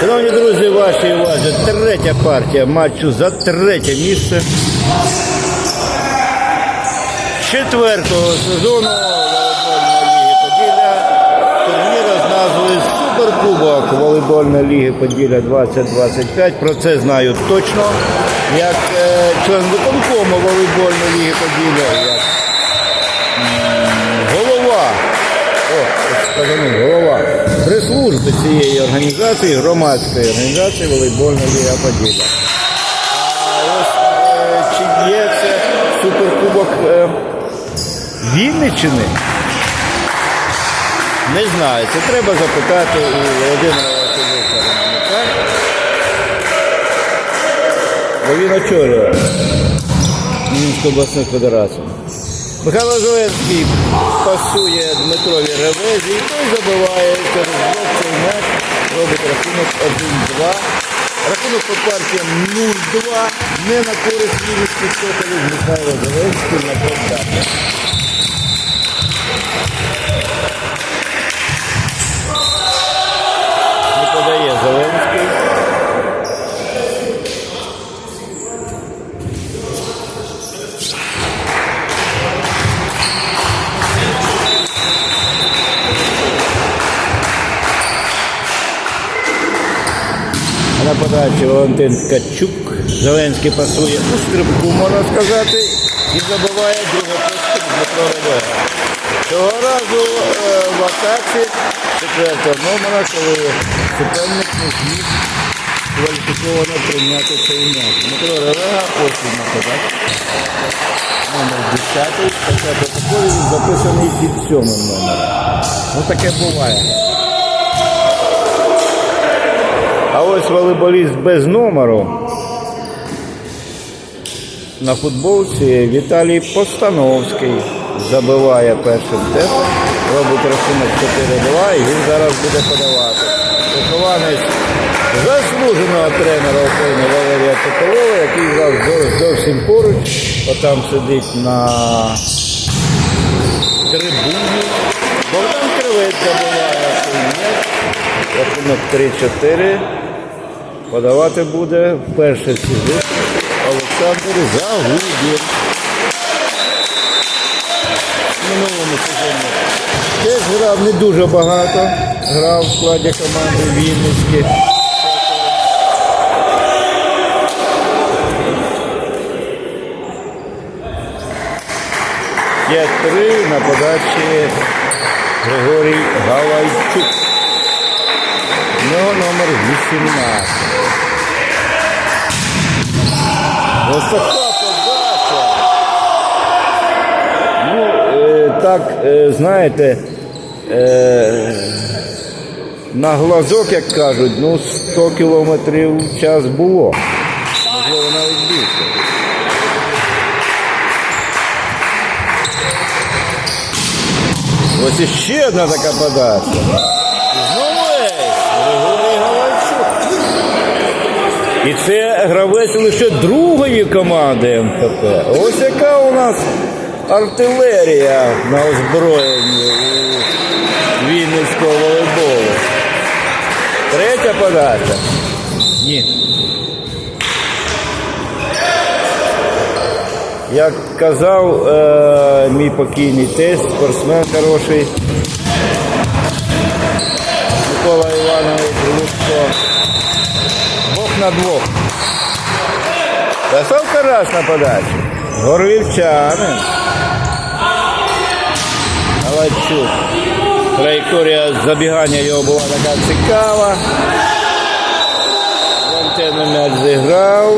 Шановні друзі, вашій увазі третя партія матчу за третє місце четвертого сезону волейбольної ліги Поділля. Турніру з назвою Суперкубок волейбольної ліги Поділля 2025. Про це знаю точно, як е, член виконкому волейбольної ліги Поділля, як голова. О, голова прес-служби цієї організації, громадської організації волейбольна. А ось е, чи є це суперкубок е, Вінниччини? Не знаю. Це треба запитати у Володимира Васильовича Бо він очолює Мінську обласну федерацію. Михайло Зеленський пасує Дмитрові Ревезі і той забиває через блок м'яч, робить рахунок 1-2. Рахунок по партіям 0-2. Не на користь Вінницьких соколів Михайло Зеленський на поддати. На подачі Валентин Ткачук. Зеленський пасує у стрибку, можна сказати, і забиває друге поступ Дмитро Ревега. Цього разу е, в атаці четвертого номера, коли суперник не зміг кваліфіковано прийняти цей м'яч. Дмитро Ревега ось він на. Номер 10, хоча протоколі записаний під сьомим номером. Ну таке буває. А ось волейболіст без номеру. На футболці Віталій Постановський забиває першим темпом, робить рахунок 4-2 і він зараз буде подавати. Вихованець заслуженого тренера України Валерія Соколова, який зо- зовсім поруч, отам сидить на трибуні. Богдан Кривець забиває. Рахунок 3-4. Подавати буде вперше всі зустрічі Олександр Загубін. Минулому сезоні теж грав не дуже багато. Грав в складі команди Вінницькі. П'ять-три на подачі Григорій Галайчук. Номер 18. Ось така. Ну, е, так, е, знаєте, е, на глазок, як кажуть, ну 100 кілометрів час було. Можливо, навіть більше. Ось іще одна така подача. Знову ейс, Григорій Галайчук. І це гравець лише другої команди МХП. Ось яка у нас артилерія на озброєнні у Вінницького волейболу. Третя подача. Ні. Як казав е, мій покійний тесть, спортсмен хороший Микола Іванович Луцько. На двох. Красавка раз на подачі. Горвівчанин. Галачук. Траєкторія забігання його була така цікава. Вантену м'яч зіграв.